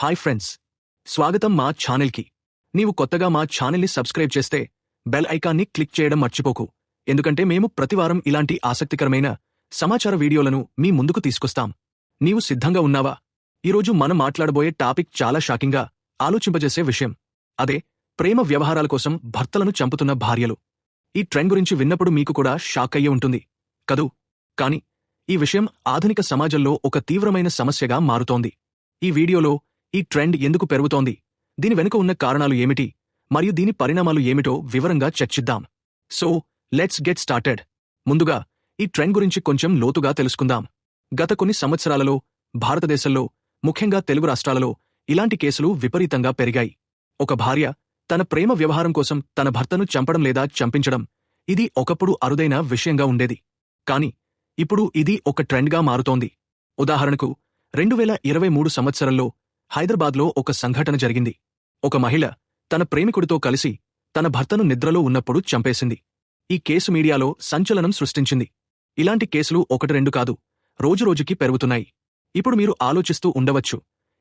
Hi friends. స్వాగతం మా ఛానల్కి. నీవు కొత్తగా మా ఛానల్ని సబ్స్క్రైబ్ చేస్తే బెల్ ఐకాన్ని క్లిక్ చేయడం మర్చిపోకు. ఎందుకంటే మేము ప్రతివారం ఇలాంటి ఆసక్తికరమైన సమాచార వీడియోలను మీ ముందుకు తీసుకొస్తాం. నీవు సిద్ధంగా ఉన్నావా? ఈరోజు మనం మాట్లాడబోయే టాపిక్ చాలా షాకింగ్గా ఆలోచింపజేసే విషయం. అదే ప్రేమ వ్యవహారాల కోసం భర్తలను చంపుతున్న భార్యలు. ఈ ట్రెండ్ గురించి విన్నప్పుడు మీకు కూడా షాక్ అయ్యే ఉంటుంది. కదూ? కాని ఈ విషయం ఆధునిక సమాజంలో ఒక తీవ్రమైన సమస్యగా మారుతోంది. ఈ వీడియోలో ఈ ట్రెండ్ ఎందుకు పెరుగుతోంది? దీని వెనుక ఉన్న కారణాలు ఏమిటి? మరియు దీని పరిణామాలు ఏమిటో వివరంగా చర్చిద్దాం. So let's get started. ముందుగా ఈ ట్రెండ్ గురించి కొంచెం లోతుగా తెలుసుకుందాం. గత కొన్ని సంవత్సరాలలో భారతదేశంలో ముఖ్యంగా తెలుగు రాష్ట్రాలలో ఇలాంటి కేసులు విపరీతంగా పెరిగాయి. ఒక భార్య తన ప్రేమ వ్యవహారం కోసం తన భర్తను చంపడం లేదా చంపించడం ఇది ఒకప్పుడు అరుదైన విషయంగా ఉండేది. కాని ఇప్పుడు ఇది ఒక ట్రెండ్గా మారుతోంది. ఉదాహరణకు రెండు వేల ఇరవై మూడు సంవత్సరంలో హైదరాబాద్లో ఒక సంఘటన జరిగింది. ఒక మహిళ తన ప్రేమికుడితో కలిసి తన భర్తను నిద్రలో ఉన్నప్పుడు చంపేసింది. ఈ కేసు మీడియాలో సంచలనం సృష్టించింది. ఇలాంటి కేసులు ఒకటి రెండు కాదు రోజురోజుకి పెరుగుతున్నాయి. ఇప్పుడు మీరు ఆలోచిస్తూ ఉండవచ్చు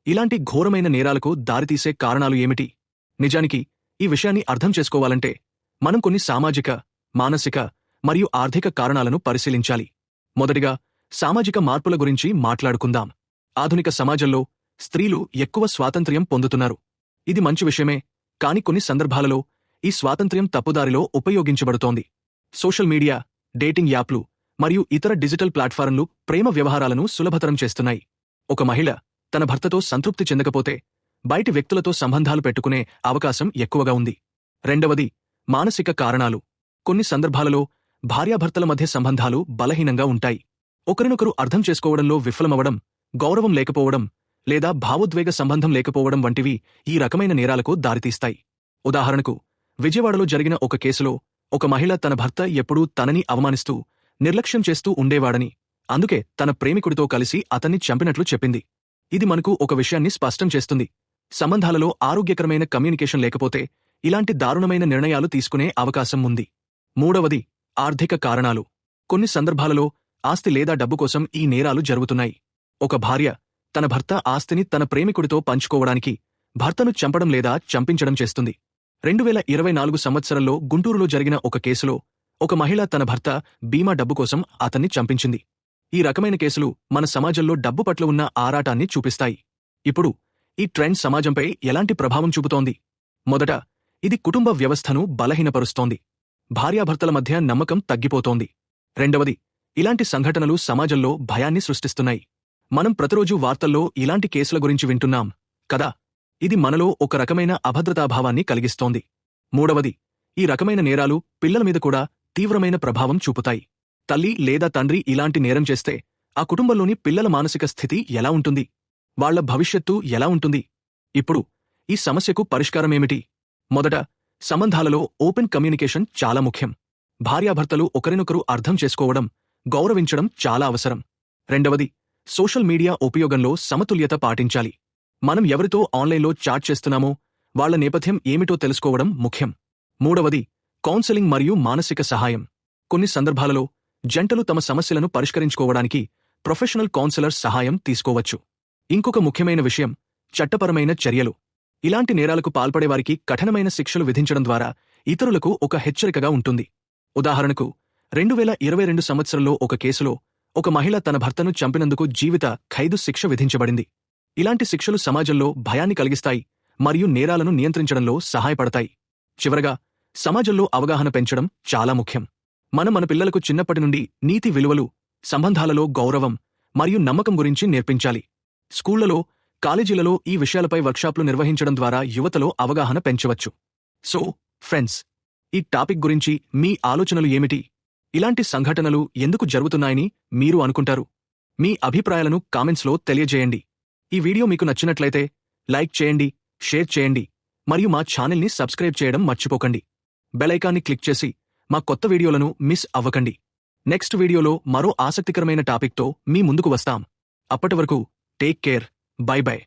ఇలాంటి ఘోరమైన నేరాలకు దారితీసే కారణాలు ఏమిటి? నిజానికి ఈ విషయాన్ని అర్థం చేసుకోవాలంటే మనం కొన్ని సామాజిక మానసిక మరియు ఆర్థిక కారణాలను పరిశీలించాలి. మొదటిగా సామాజిక మార్పుల గురించి మాట్లాడుకుందాం. ఆధునిక సమాజంలో స్త్రీలు ఎక్కువ స్వాతంత్ర్యం పొందుతున్నారు. ఇది మంచి విషయమే కాని కొన్ని సందర్భాలలో ఈ స్వాతంత్ర్యం తప్పుదారిలో ఉపయోగించబడుతోంది. సోషల్ మీడియా డేటింగ్ యాప్లు మరియు ఇతర డిజిటల్ ప్లాట్ఫారంలు ప్రేమ వ్యవహారాలను సులభతరం చేస్తున్నాయి. ఒక మహిళ తన భర్తతో సంతృప్తి చెందకపోతే బయటి వ్యక్తులతో సంబంధాలు పెట్టుకునే అవకాశం ఎక్కువగా ఉంది. రెండవది మానసిక కారణాలు. కొన్ని సందర్భాలలో భార్యాభర్తల మధ్య సంబంధాలు బలహీనంగా ఉంటాయి. ఒకరినొకరు అర్థం చేసుకోవడంలో విఫలమవడం గౌరవం లేకపోవడం లేదా భావోద్వేగ సంబంధం లేకపోవడం వంటివి ఈ రకమైన నేరాలకు దారితీస్తాయి. ఉదాహరణకు విజయవాడలో జరిగిన ఒక కేసులో ఒక మహిళ తన భర్త ఎప్పుడూ తనని అవమానిస్తూ నిర్లక్ష్యం చేస్తూ ఉండేవాడని అందుకే తన ప్రేమికుడితో కలిసి అతన్ని చంపినట్లు చెప్పింది. ఇది మనకు ఒక విషయాన్ని స్పష్టం చేస్తుంది. సంబంధాలలో ఆరోగ్యకరమైన కమ్యూనికేషన్ లేకపోతే ఇలాంటి దారుణమైన నిర్ణయాలు తీసుకునే అవకాశం ఉంది. మూడవది ఆర్థిక కారణాలు. కొన్ని సందర్భాలలో ఆస్తి లేదా డబ్బు కోసం ఈ నేరాలు జరుగుతున్నాయి. ఒక భార్య తన భర్త ఆస్తిని తన ప్రేమికుడితో పంచుకోవడానికి భర్తను చంపడం లేదా చంపించడం చేస్తుంది. రెండు వేల ఇరవై నాలుగు సంవత్సరంలో గుంటూరులో జరిగిన ఒక కేసులో ఒక మహిళ తన భర్త బీమా డబ్బు కోసం అతన్ని చంపించింది. ఈ రకమైన కేసులు మన సమాజంలో డబ్బు పట్ల ఉన్న ఆరాటాన్ని చూపిస్తాయి. ఇప్పుడు ఈ ట్రెండ్ సమాజంపై ఎలాంటి ప్రభావం చూపుతోంది? మొదట ఇది కుటుంబ వ్యవస్థను బలహీనపరుస్తోంది. భార్యాభర్తల మధ్య నమ్మకం తగ్గిపోతోంది. రెండవది ఇలాంటి సంఘటనలు సమాజంలో భయాన్ని సృష్టిస్తున్నాయి. మనం ప్రతిరోజూ వార్తల్లో ఇలాంటి కేసుల గురించి వింటున్నాం కదా? ఇది మనలో ఒక రకమైన అభద్రతాభావాన్ని కలిగిస్తోంది. మూడవది ఈ రకమైన నేరాలు పిల్లల మీద కూడా తీవ్రమైన ప్రభావం చూపుతాయి. తల్లి లేదా తండ్రి ఇలాంటి నేరం చేస్తే ఆ కుటుంబంలోని పిల్లల మానసిక స్థితి ఎలా ఉంటుంది? వాళ్ళ భవిష్యత్తు ఎలా ఉంటుంది? ఇప్పుడు ఈ సమస్యకు పరిష్కారమేమిటి? మొదట సంబంధాలలో ఓపెన్ కమ్యూనికేషన్ చాలా ముఖ్యం. భార్యాభర్తలు ఒకరినొకరు అర్థం చేసుకోవడం గౌరవించడం చాలా అవసరం. రెండవది సోషల్ మీడియా ఉపయోగంలో సమతుల్యత పాటించాలి. మనం ఎవరితో ఆన్లైన్లో చాట్ చేస్తున్నామో వాళ్ళ నేపథ్యం ఏమిటో తెలుసుకోవడం ముఖ్యం. మూడవది కౌన్సెలింగ్ మరియు మానసిక సహాయం. కొన్ని సందర్భాలలో జంటలు తమ సమస్యలను పరిష్కరించుకోవడానికి ప్రొఫెషనల్ కౌన్సిలర్ సహాయం తీసుకోవచ్చు. ఇంకొక ముఖ్యమైన విషయం చట్టపరమైన చర్యలు. ఇలాంటి నేరాలకు పాల్పడేవారికి కఠినమైన శిక్షలు విధించడం ద్వారా ఇతరులకు ఒక హెచ్చరికగా ఉంటుంది. ఉదాహరణకు రెండు వేల ఇరవై రెండు సంవత్సరంలో ఒక కేసులో ఒక మహిళ తన భర్తను చంపినందుకు జీవిత ఖైదు శిక్ష విధించబడింది. ఇలాంటి శిక్షలు సమాజంలో భయాన్ని కలిగిస్తాయి మరియు నేరాలను నియంత్రించడంలో సహాయపడతాయి. చివరగా సమాజంలో అవగాహన పెంచడం చాలా ముఖ్యం. మనం మన పిల్లలకు చిన్నప్పటి నుండి నీతి విలువలు సంబంధాలలో గౌరవం మరియు నమ్మకం గురించి నేర్పించాలి. స్కూళ్ళలో కాలేజీలలో ఈ విషయాలపై వర్క్షాప్లు నిర్వహించడం ద్వారా యువతలో అవగాహన పెంచవచ్చు. సో ఫ్రెండ్స్ ఈ టాపిక్ గురించి మీ ఆలోచనలు ఏమిటి? ఇలాంటి సంఘటనలు ఎందుకు జరుగుతున్నాయని మీరు అనుకుంటారు? మీ అభిప్రాయాలను కామెంట్స్లో తెలియజేయండి. ఈ వీడియో మీకు నచ్చినట్లయితే లైక్ చేయండి షేర్ చేయండి మరియు మా ఛానల్ని సబ్స్క్రైబ్ చేయడం మర్చిపోకండి. బెలైకాన్ని క్లిక్ చేసి మా కొత్త వీడియోలను మిస్ అవ్వకండి. నెక్స్ట్ వీడియోలో మరో ఆసక్తికరమైన టాపిక్తో మీ ముందుకు వస్తాం. అప్పటి వరకు టేక్ కేర్ బై బై.